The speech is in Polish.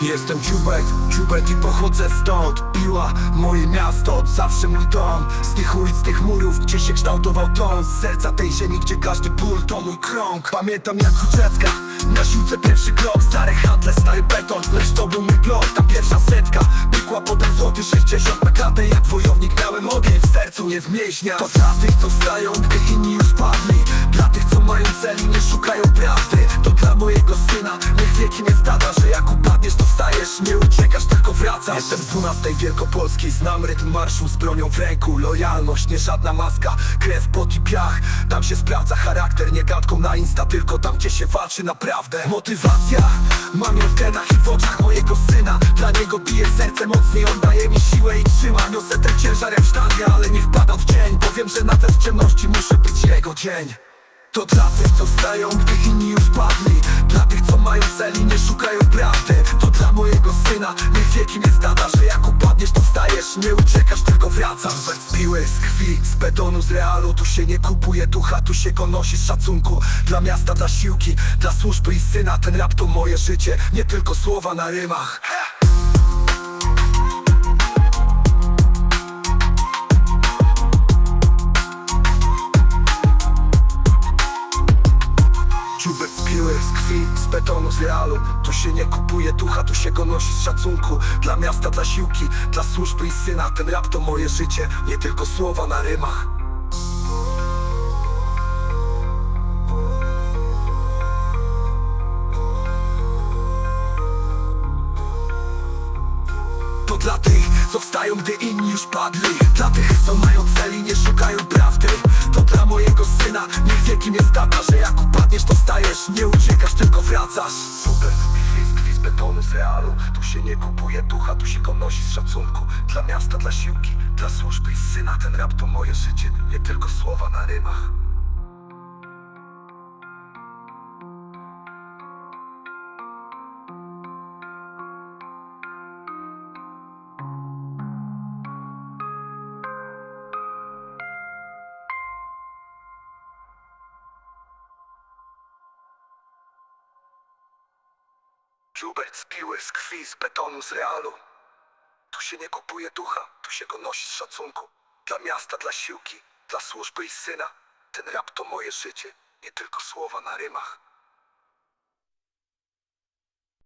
Jestem Hubert, Hubert i pochodzę stąd. Piła, moje miasto, od zawsze mój dom. Z tych ulic, tych murów, gdzie się kształtował ton. Z serca tej ziemi, gdzie każdy ból to mój krąg. Pamiętam jak u dziecka, na siłce pierwszy krok. Stare handle, stary beton, lecz to był mój blok. Ta pierwsza setka, pykła potem złoty 60 PKT Jak wojownik miałem ogień. W sercu, nie w mięśniach To dla tych, co wstają, wieki nie zdarza Że jak upadniesz, to wstajesz, nie uciekasz, tylko wracasz. Jestem z 12 Wielkopolskiej, znam rytm marszu z bronią w ręku. Lojalność, nie żadna maska, krew, pot i piach. Tam się sprawdza charakter, nie gadką na insta Tylko tam, gdzie się walczy naprawdę. Motywacja, mam ją w genach i w oczach mojego syna. Dla niego bije serce mocniej, on daje mi siłę i trzyma. Niosę ten ciężar jak sztangę, ale nie wpadam w cień Bo wiem, że nawet w ciemności muszę być jego dzień to dla tych, co wstają, gdy inni już padli. Dla tych, co mają cel i nie szukają prawdy. To dla mojego syna, niech wieki nie zdarza Że jak upadniesz, to wstajesz, nie uciekasz, tylko wracasz. Z piły, z krwi, z betonu, z realu. Tu się nie kupuje ducha, tu się go nosi z szacunku. Dla miasta, dla siłki, dla służby i syna. Ten rap to moje życie, nie tylko słowa na rymach z realu Tu się nie kupuje ducha, tu się go nosi z szacunku. Dla miasta, dla siłki, dla służby i syna. Ten rap to moje życie, nie tylko słowa na rymach. To dla tych, co wstają, gdy inni już padli. Dla tych, co mają cel i nie szukają prawdy. To dla mojego syna, niech wieki nie zdarza Że jak wracasz Super, z betonu, z realu. Tu się nie kupuje ducha, tu się go nosi z szacunku. Dla miasta, dla siłki, dla służby i syna. Ten rap to moje życie, nie tylko słowa na rymach Z piły, z krwi, z betonu, z realu. Tu się nie kupuje ducha, tu się go nosi z szacunku. Dla miasta, dla siłki, dla służby i syna. Ten rap to moje życie, nie tylko słowa na rymach